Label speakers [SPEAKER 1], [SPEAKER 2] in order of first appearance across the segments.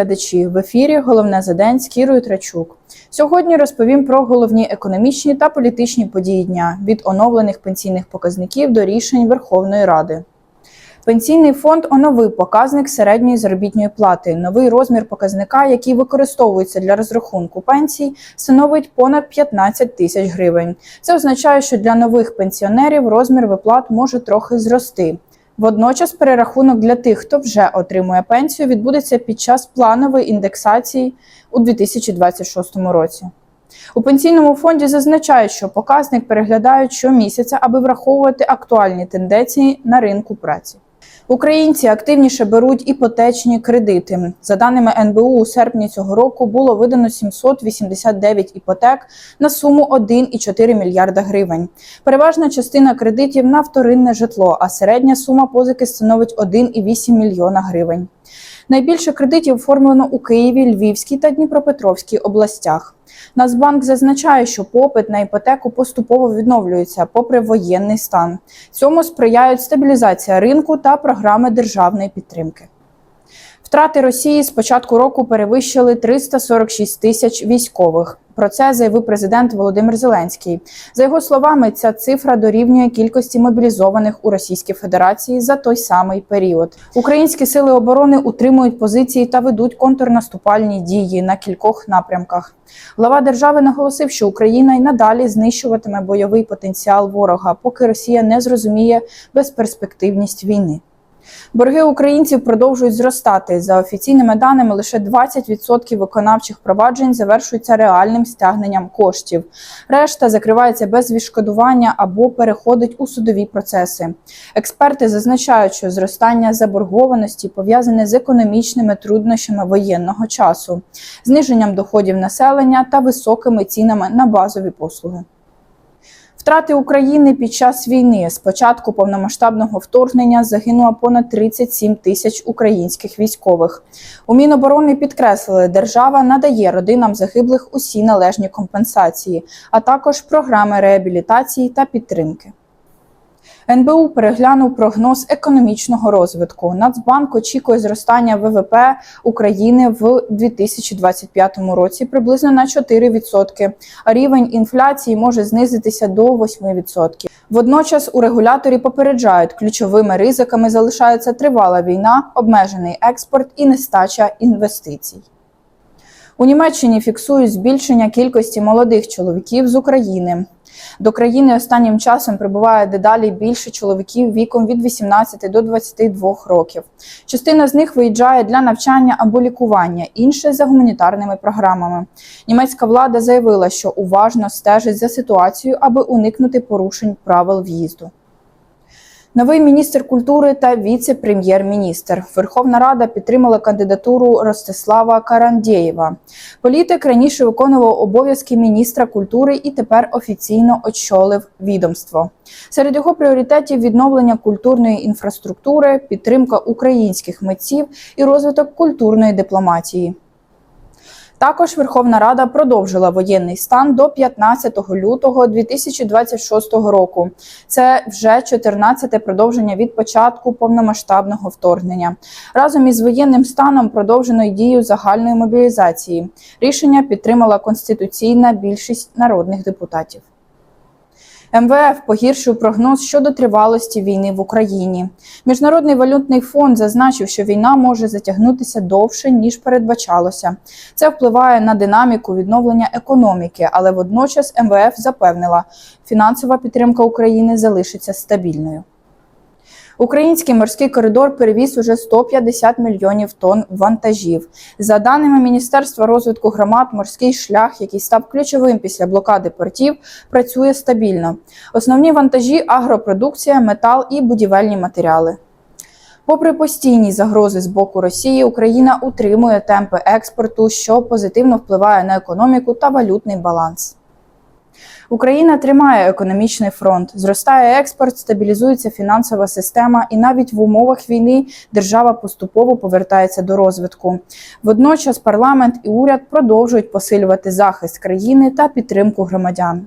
[SPEAKER 1] глядачі, в ефірі головне за день з Кірою Трачук. Сьогодні розповім про головні економічні та політичні події дня від оновлених пенсійних показників до рішень Верховної Ради. Пенсійний фонд оновив показник середньої заробітної плати. Новий розмір показника, який використовується для розрахунку пенсій, становить понад 15 тисяч гривень. Це означає, що для нових пенсіонерів розмір виплат може трохи зрости. Водночас перерахунок для тих, хто вже отримує пенсію, відбудеться під час планової індексації у 2026 році. У пенсійному фонді зазначають, що показник переглядають щомісяця, аби враховувати актуальні тенденції на ринку праці. Українці активніше беруть іпотечні кредити. За даними НБУ, у серпні цього року було видано 789 іпотек на суму 1,4 мільярда гривень. Переважна частина кредитів на вторинне житло, а середня сума позики становить 1,8 мільйона гривень. Найбільше кредитів оформлено у Києві, Львівській та Дніпропетровській областях. Нацбанк зазначає, що попит на іпотеку поступово відновлюється попри воєнний стан. Цьому сприяють стабілізація ринку та програми державної підтримки. Втрати Росії з початку року перевищили 346 тисяч військових. Про це заявив президент Володимир Зеленський. За його словами, ця цифра дорівнює кількості мобілізованих у Російській Федерації за той самий період. Українські сили оборони утримують позиції та ведуть контрнаступальні дії на кількох напрямках. Глава держави наголосив, що Україна й надалі знищуватиме бойовий потенціал ворога, поки Росія не зрозуміє безперспективність війни. Борги українців продовжують зростати. За офіційними даними, лише 20% виконавчих проваджень завершуються реальним стягненням коштів. Решта закривається без відшкодування або переходить у судові процеси. Експерти зазначають, що зростання заборгованості пов'язане з економічними труднощами воєнного часу, зниженням доходів населення та високими цінами на базові послуги. Втрати України під час війни з початку повномасштабного вторгнення загинуло понад 37 тисяч українських військових. У Міноборони підкреслили, держава надає родинам загиблих усі належні компенсації, а також програми реабілітації та підтримки. НБУ переглянув прогноз економічного розвитку. Нацбанк очікує зростання ВВП України в 2025 році приблизно на 4%, а рівень інфляції може знизитися до 8%. Водночас у регуляторі попереджають, ключовими ризиками залишаються тривала війна, обмежений експорт і нестача інвестицій. У Німеччині фіксують збільшення кількості молодих чоловіків з України. До країни останнім часом прибуває дедалі більше чоловіків віком від 18 до 22 років. Частина з них виїжджає для навчання або лікування, інше за гуманітарними програмами. Німецька влада заявила, що уважно стежить за ситуацією, аби уникнути порушень правил в'їзду. Новий міністр культури та віце-прем'єр-міністр. Верховна Рада підтримала кандидатуру Ростислава Карандєєва. Політик раніше виконував обов'язки міністра культури і тепер офіційно очолив відомство. Серед його пріоритетів відновлення культурної інфраструктури, підтримка українських митців і розвиток культурної дипломатії. Також Верховна Рада продовжила воєнний стан до 15 лютого 2026 року. Це вже 14-те продовження від початку повномасштабного вторгнення. Разом із воєнним станом продовжено й дію загальної мобілізації. Рішення підтримала конституційна більшість народних депутатів. МВФ погіршив прогноз щодо тривалості війни в Україні. Міжнародний валютний фонд зазначив, що війна може затягнутися довше ніж передбачалося. Це впливає на динаміку відновлення економіки, але водночас МВФ запевнила, фінансова підтримка України залишиться стабільною. Український морський коридор перевіз уже 150 мільйонів тонн вантажів. За даними Міністерства розвитку громад, морський шлях, який став ключовим після блокади портів, працює стабільно. Основні вантажі агропродукція, метал і будівельні матеріали. Попри постійні загрози з боку Росії, Україна утримує темпи експорту, що позитивно впливає на економіку та валютний баланс. Україна тримає економічний фронт, зростає експорт, стабілізується фінансова система, і навіть в умовах війни держава поступово повертається до розвитку. Водночас парламент і уряд продовжують посилювати захист країни та підтримку громадян.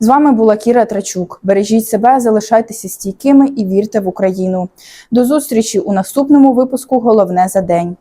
[SPEAKER 1] З вами була Кіра Трачук. Бережіть себе, залишайтеся стійкими і вірте в Україну. До зустрічі у наступному випуску. Головне за день.